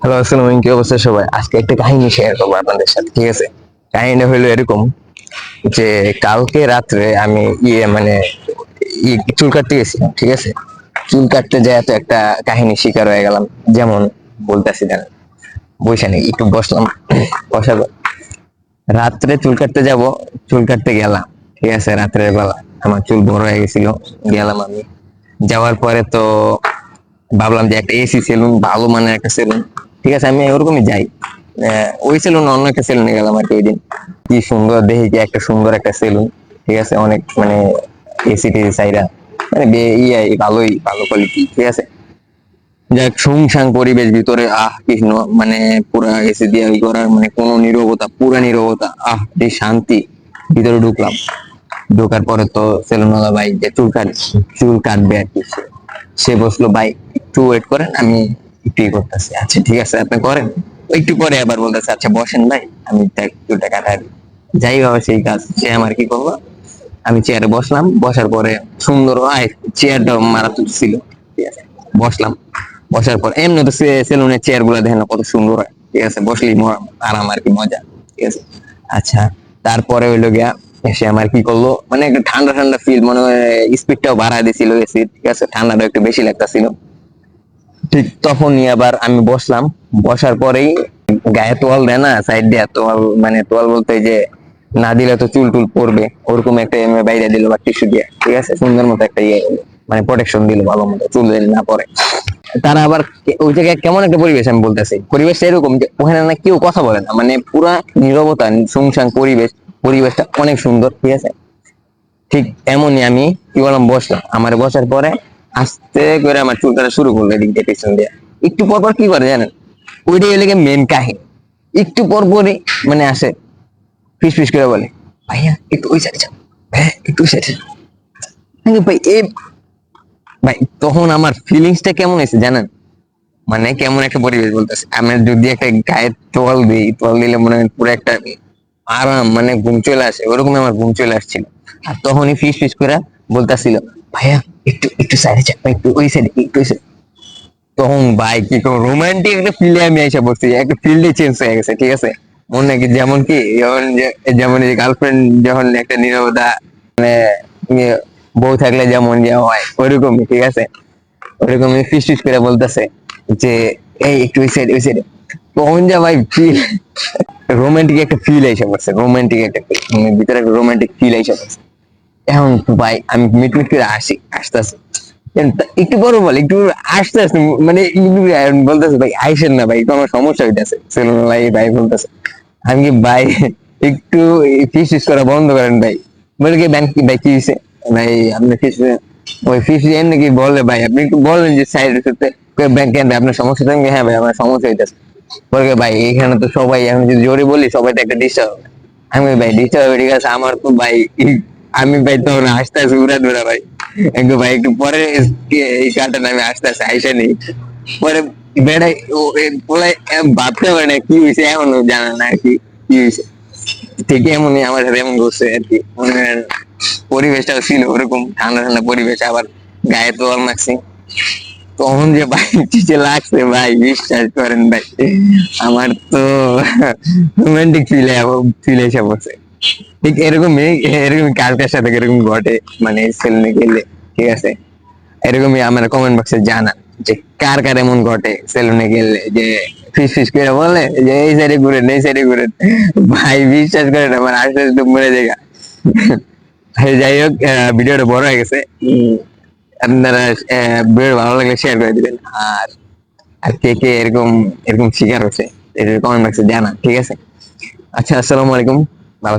Hello, আসসালামু কি অবস্থা সবাই? আজকে একটা কাহিনী শেয়ার করব আপনাদের সাথে, ঠিক আছে? কাহিনীটা হলো এরকম যে কালকে রাত্রে আমি ইয়ে মানে চুল কাটতে গেছিলাম ঠিক আছে? চুল কাটতে যায় তো একটা কাহিনী শিকার হয়ে গেলাম, যেমন বলতেছি দেন বসে নেই, একটু বসলাম পর রাত্রে চুল কাটতে যাব, চুল কাটতে গেলাম, ঠিক আছে? রাত্রের বেলা আমার চুল বড় হয়ে গেছিল, গেলাম আমি। যাওয়ার পরে তো ভাবলাম যে একটা এসি সেলুন ভালো মানের একটা সেলুন ঠিক আছে, আমি ওরকমই যাই। ওই সেলুন অন্য একটা সেলুনে গেলাম আর কি ওই দিন কি সুন্দর, দেখি কি একটা সুন্দর একটা সেলুন ঠিক আছে, অনেক মানে এসি টেসি সাইরা মানে ইয়ে ভালোই, ভালো কোয়ালিটি ঠিক আছে। যাক শুংসাং পরিবেশ ভিতরে, আহ কৃষ্ণ মানে পুরা এসে দিয়ে ওই করার মানে কোনো নিরবতা, পুরা নিরবতা, আহ, যে শান্তি, ভিতরে ঢুকলাম। ঢোকার পরে তো সেলুনওয়ালা ভাই যে চুল কাট, চুল কাটবে আর কি সে। বসল, ভাই, একটু ওয়েট করেন, আমি একটু করতেছি। আচ্ছা ঠিক আছে, আপনি করেন। একটু পরে আবার বলতেছে আচ্ছা বসেন আমি কাটাই যাই বাবা সেই কাজ, সে আমার কি করব আমি চেয়ারে বসলাম, বসার পরে সুন্দর চেয়ারটা বসলাম। বসার পর এমনি তো সেলুনের চেয়ারগুলো দেখেন কত সুন্দর হয়, ঠিক আছে, বসলেই ম- আরাম আর কি, মজা, ঠিক আছে। আচ্ছা তারপরে হইল গিয়া এসে আমার কি করল মানে একটা ঠান্ডা ঠান্ডা ফিল মনে হয় স্পিডটাও বাড়ায় দিছিল এসি ঠিক আছে, ঠান্ডাটা একটু বেশি লাগতাছিল। ঠিক তখনই আবার আমি বসলাম। বসার পরেই গায়ে তোয়াল দেয় না সাইড দিয়ে তোয়াল মানে তোয়াল বলতে যে না দিলে তো চুল টুল পড়বে, ওরকম একটা এমনি বাইরে দিল বা টিস্যু দিয়ে, ঠিক আছে? সুন্দর মতো একটা ইয়ে মানে প্রোটেকশন দিল ভালো মতো, চুল দিলে না পরে তারা আবার ওই জায়গায় কেমন একটা পরিবেশ আমি বলতেছি, পরিবেশটা এরকম যে ওখানে না কেউ কথা বলে না মানে পুরা নীরবতা, শুনশান, পরিবেশ, পরিবেশটা অনেক সুন্দর, ঠিক আছে? ঠিক এমনই আমি কি বললাম, বসলাম। আমার বসার পরে আস্তে করে আমার চুল কাটা শুরু করল এদিক দিয়ে পেছন দিয়ে। একটু পর পর কি করে জানেন? ওইটাই হলে মেন কাহিনী। একটু পর পরই মানে আসে, ফিস ফিস করে বলে, ভাইয়া, একটু ওই সাইডে যাও হ্যাঁ একটু ওই সাইডে ভাই এ ভাই, তখন আমার ফিলিংসটা কেমন হয়েছে জানেন? মানে কেমন একটা পরিবেশ বলতেছে। আমি যদি একটা গায়ে তোয়াল দিই, তোয়াল দিলে মনে হয় পুরো একটা আরাম মানে ঘুম চলে আসে। ওরকম আমার ঘুম চলে আসছিল। আর তখনই ফিস ফিস করে বলতেছিল, ভাইয়া একটু একটু সাইডে যা একটু ওই সাইডে একটু তখন ভাই কি রোমান্টিক একটা ফিল্ডে আমি এসে পড়ছি একটা ফিল্ডে চেঞ্জ হয়ে গেছে ঠিক আছে? মনে কি যেমন কি যেমন যে- যেমন গার্লফ্রেন্ড যখন একটা নীরবতা মানে ইয়ে, বউ থাকলে যেমন যে হয় ওইরকমই ঠিক আছে? ওইরকমই ফিস ফিস করে বলতেছে যে এই একটু ওই সাইড ওই সাইডে তখন যা ভাই ফিল রোমান্টিক একটা ফিল এসে পড়ছে রোমান্টিক একটা feel, মানে ভিতরে একটা রোমান্টিক ফিল এসে পড়ছে এখন ভাই, আমি মিট মিট করে আসি, আসতেছি। একটু বড় বল, একটু আসতে আসতে মানে বলতেছে, ভাই, আইসেন না ভাই আমার সমস্যা হইতেছে, সেলুন ভাই বলতেছে। আমি কি, ভাই, একটু ফিস ফিস করা বন্ধ করেন ভাই। বলে কি, ব্যাংক ভাই, কি হয়েছে ভাই, আপনি ফিস ওই ফিস এমনি কি বলে, ভাই, আপনি একটু বলেন যে সাইডের সাথে ব্যাংক কেন আপনার সমস্যা তো হ্যাঁ ভাই, আমার সমস্যা হইতেছে। বলে ভাই, এখানে তো সবাই, এখন যদি জোরে বলি, সবাই তো একটা ডিস্টার্ব আমি ভাই ডিস্টার্ব হবে, ঠিক আছে, আমার তো ভাই আমি ভাই তখন আসতে আসতে উড়া ধরা ভাই। একটু ভাই, একটু পরে এই কারটা আমি আসতে আসতে আইসা নেই। পরে বেড়াই বলে ভাবতে পারে না কি হয়েছে এমন জানা না কি কি হয়েছে ঠিক এমনই আমার সাথে এমন করছে আর কি। পরিবেশটাও ছিল ওরকম, ঠান্ডা ঠান্ডা পরিবেশ, আবার গায়ে তোয়াল মাখছি। তখন যে ভাই যে লাগছে ভাই, বিশ্বাস করেন ভাই। আমার তো রোমান্টিক ফিল ফিল এসে পড়ছে। ঠিক এরকমই এরকম কার কার সাথে এরকম ঘটে মানে সেলুনে গেলে, ঠিক আছে? এরকমই আমার কমেন্ট বক্সে জানান যে কার কার এমন ঘটে সেলুনে গেলে, যে ফিস ফিস করে বলে, যে এই সাইডে ঘুরেন, এই সাইডে ঘুরেন। ভাই, বিশ্বাস করেন আমার আস্তে আস্তে মরে জায়গা যাই হোক ভিডিওটা বড় হয়ে গেছে। আপনারা ভিডিও ভালো লাগলে শেয়ার করে দিবেন। আর আর কে কে এরকম এরকম শিকার হচ্ছে কমেন্ট বক্সে জানান ঠিক আছে? আচ্ছা আসসালামু আলাইকুম। ভালো